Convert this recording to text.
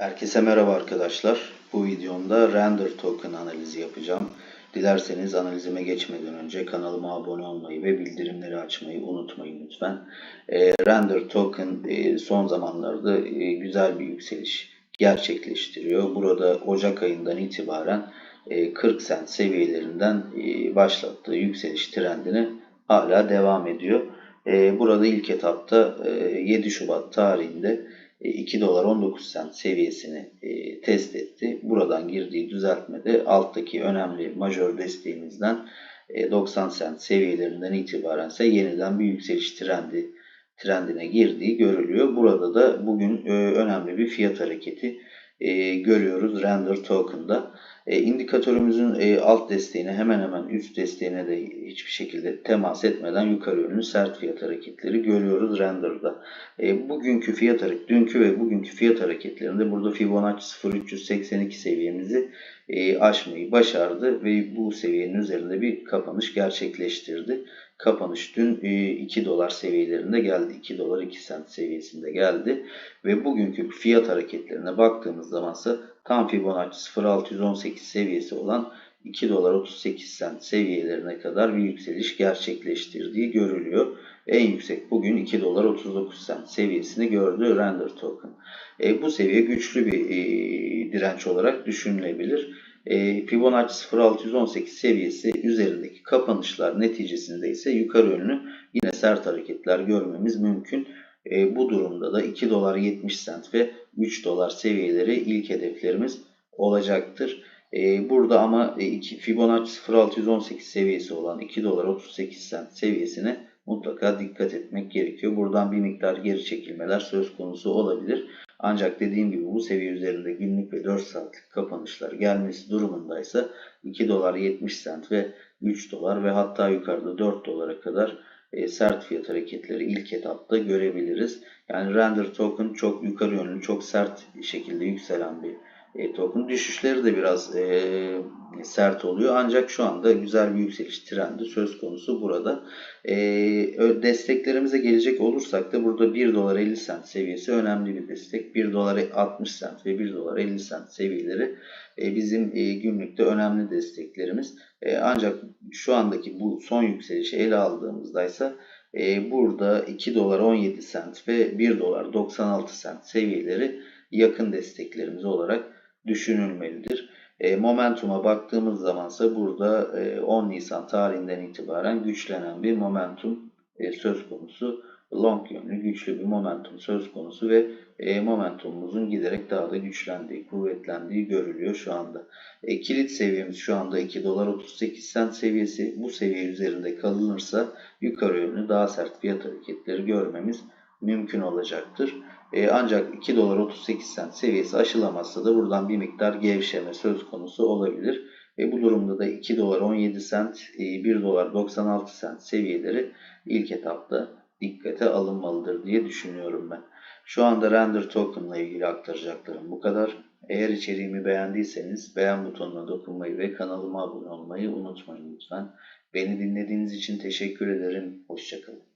Herkese merhaba arkadaşlar. Bu videomda render token analizi yapacağım. Dilerseniz analizime geçmeden önce kanalıma abone olmayı ve bildirimleri açmayı unutmayın lütfen. E, render token e, son zamanlarda e, güzel bir yükseliş gerçekleştiriyor. Burada Ocak ayından itibaren e, 40 cent seviyelerinden e, başlattığı yükseliş trendini hala devam ediyor. E, burada ilk etapta e, 7 Şubat tarihinde 2 dolar 19 cent seviyesini e, test etti. Buradan girdiği düzeltmede alttaki önemli majör desteğimizden e, 90 cent seviyelerinden itibaren ise yeniden bir yükseliş trendi trendine girdiği görülüyor. Burada da bugün e, önemli bir fiyat hareketi e, görüyoruz render token'da. E, indikatörümüzün e, alt desteğine hemen hemen üst desteğine de hiçbir şekilde temas etmeden yukarı yönlü sert fiyat hareketleri görüyoruz render'da. E, bugünkü fiyat hareket, dünkü ve bugünkü fiyat hareketlerinde burada Fibonacci 0382 seviyemizi e, aşmayı başardı ve bu seviyenin üzerinde bir kapanış gerçekleştirdi. Kapanış dün 2 e, dolar seviyelerinde geldi. 2 dolar 2 sent seviyesinde geldi. Ve bugünkü fiyat hareketlerine baktığımız zamansa tam Fibonacci 0618 seviyesi olan 2 dolar 38 sent seviyelerine kadar bir yükseliş gerçekleştirdiği görülüyor. En yüksek bugün 2 dolar 39 sent seviyesini gördü Render Token. E, bu seviye güçlü bir e, direnç olarak düşünülebilir. E, Fibonacci 0618 seviyesi üzerindeki kapanışlar neticesinde ise yukarı yönlü yine sert hareketler görmemiz mümkün. E, bu durumda da 2 dolar 70 sent ve 3 dolar seviyeleri ilk hedeflerimiz olacaktır. E, burada ama e, Fibonacci 0618 seviyesi olan 2 dolar 38 sent seviyesine mutlaka dikkat etmek gerekiyor. Buradan bir miktar geri çekilmeler söz konusu olabilir. Ancak dediğim gibi bu seviye üzerinde günlük ve 4 saatlik kapanışlar gelmesi durumundaysa 2 dolar 70 sent ve 3 dolar ve hatta yukarıda 4 dolara kadar e, sert fiyat hareketleri ilk etapta görebiliriz. Yani render token çok yukarı yönlü, çok sert şekilde yükselen bir e, token. Düşüşleri de biraz e, sert oluyor. Ancak şu anda güzel bir yükseliş trendi söz konusu burada. E, desteklerimize gelecek olursak da burada 1 dolar 50 sent seviyesi önemli bir destek. 1 dolar 60 sent ve 1 dolar 50 sent seviyeleri e, bizim e, günlükte önemli desteklerimiz. E, ancak şu andaki bu son yükselişi ele aldığımızda ise e, burada 2 dolar 17 sent ve 1 dolar 96 sent seviyeleri yakın desteklerimiz olarak düşünülmelidir. E, momentuma baktığımız zamansa burada e, 10 Nisan tarihinden itibaren güçlenen bir momentum e, söz konusu. Long yönlü güçlü bir momentum söz konusu ve e, momentumumuzun giderek daha da güçlendiği, kuvvetlendiği görülüyor şu anda. E, kilit seviyemiz şu anda 2 dolar 38 sent seviyesi. Bu seviye üzerinde kalınırsa yukarı yönlü daha sert fiyat hareketleri görmemiz mümkün olacaktır. E, ancak 2 dolar 38 sent seviyesi aşılamazsa da buradan bir miktar gevşeme söz konusu olabilir. E, bu durumda da 2 dolar 17 sent, e, 1 dolar 96 sent seviyeleri ilk etapta dikkate alınmalıdır diye düşünüyorum ben. Şu anda Render Token ile ilgili aktaracaklarım bu kadar. Eğer içeriğimi beğendiyseniz beğen butonuna dokunmayı ve kanalıma abone olmayı unutmayın lütfen. Beni dinlediğiniz için teşekkür ederim. Hoşçakalın.